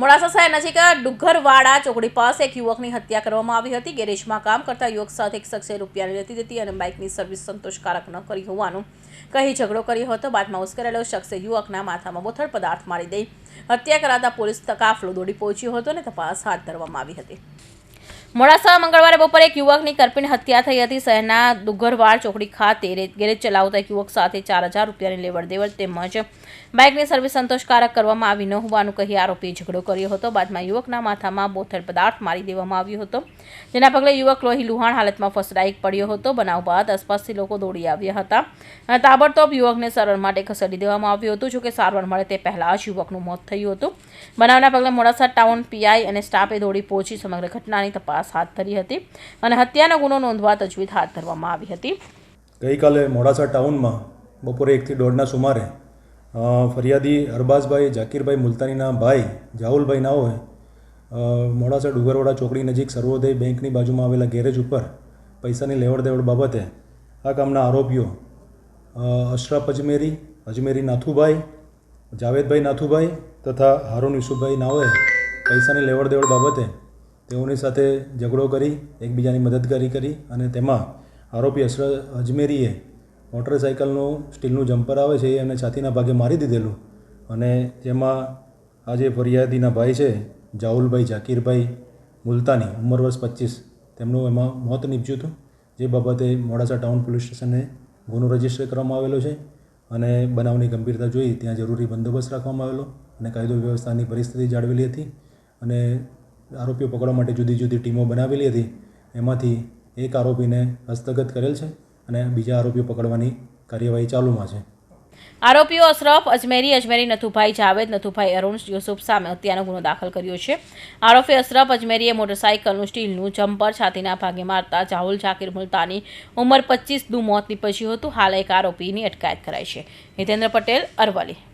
મોડાસા શહેર નજીક ડુગ્ગરવાડા ચોકડી પાસે એક યુવકની હત્યા કરવામાં આવી હતી. ગેરેજમાં કામ કરતા યુવક સાથે એક શખ્સે રૂપિયાની લેતી દેતી અને બાઇકની સર્વિસ સંતોષકારક ન કરી હોવાનું કહી ઝઘડો કર્યો હતો. બાદમાં ઉશ્કેરેલો શખ્સે યુવકના માથામાં બોથળ પદાર્થ મારી દઈ હત્યા કરાતા પોલીસ કાફલો દોડી પહોંચ્યો હતો અને તપાસ હાથ ધરવામાં આવી હતી. મોડાસા મંગળવારે બપોરે એક યુવકની કરપીણ હત્યા થઈ હતી. શહેરના દુગરવાડ ચોકડી ખાતે ગેરેજ ચલાવતા યુવક સાથે ચાર હજાર રૂપિયાની લેવડ દેવડ તેમજ બાઇકની સર્વિસ સંતોષકારક કરવામાં આવી ન હોવાનું કહી આરોપીએ ઝઘડો કર્યો હતો. બાદમાં યુવકના માથામાં બોથડ પદાર્થ મારી દેવામાં આવ્યો હતો. જેના પગલે યુવક લોહી લુહાણ હાલતમાં ફસડાઈ પડ્યો હતો. બનાવ બાદ આસપાસથી લોકો દોડી આવ્યા હતા. અને તાબડતોબ યુવકને સારવાર માટે ખસેડી દેવામાં આવ્યું હતું. જોકે સારવાર મળે તે પહેલાં જ યુવકનું મોત થયું હતું. બનાવના પગલે મોડાસા ટાઉન પીઆઈ અને સ્ટાફે દોડી પહોંચી સમગ્ર ઘટનાની તપાસ હાથ ધરી હતી અને હત્યાનો ગુનો નોંધવા તજવીજ હાથ ધરવામાં આવી હતી. ગઈકાલે મોડાસા ટાઉનમાં બપોરે એકથી દોઢના સુમારે ફરિયાદી અરબાઝભાઈ જાકીરભાઈ મુલતાનીના ભાઈ જાહુલભાઈ હોય મોડાસા ડુંગરવાડા ચોકડી નજીક સર્વોદય બેંકની બાજુમાં આવેલા ગેરેજ ઉપર પૈસાની લેવડ દેવડ બાબતે આ કામના આરોપીઓ અશરફ અજમેરી અજમેરી નાથુભાઈ, જાવેદભાઈ નાથુભાઈ તથા હારૂન યુસુફભાઈ નાઓએ પૈસાની લેવડ દેવડ બાબતે તેઓની સાથે ઝઘડો કરી, એકબીજાની મદદગારી કરી અને તેમાં આરોપી અશરફ અજમેરીએ મોટરસાઇકલનું, સ્ટીલનું જમ્પર આવે છે એ એમને છાતીના ભાગે મારી દીધેલું અને જેમાં આ જે ફરિયાદીના ભાઈ છે જાહુલભાઈ ઝાકીરભાઈ મુલતાની, ઉંમર વર્ષ પચીસ, તેમનું એમાં મોત નીપજ્યું હતું, જે બાબતે મોડાસા ટાઉન પોલીસ સ્ટેશને ગુનો રજિસ્ટર કરવામાં આવેલો છે અને બનાવની ગંભીરતા જોઈ ત્યાં જરૂરી બંદોબસ્ત રાખવામાં આવેલો અને કાયદો વ્યવસ્થાની પરિસ્થિતિ જાળવેલી હતી અને આરોપીઓ પકડવા માટે જુદી જુદી ટીમો બનાવેલી હતી. એમાંથી એક આરોપીને હસ્તગત કરેલ છે અને બીજા આરોપીઓ પકડવાની કાર્યવાહી ચાલુમાં છે. આરોપીઓ અશરફ, અજમેરી અજમેરી નથુભાઈ જાવેદ, નથુભાઈ અરુણ, યુસુફ સામે હત્યાનો ગુનો દાખલ કર્યો છે. આરોપી અશરફ, અજમેરીએ મોટરસાઇકલનું સ્ટીલનું જમ્પર છાતીના ભાગે મારતા જાહુલ જાકીર મુલતાની ઉંમર પચીસનું મોત નીપજ્યું હતું. હાલ એક આરોપીની અટકાયત કરાઈ છે. હિતેન્દ્ર પટેલ, અરવલ્લી.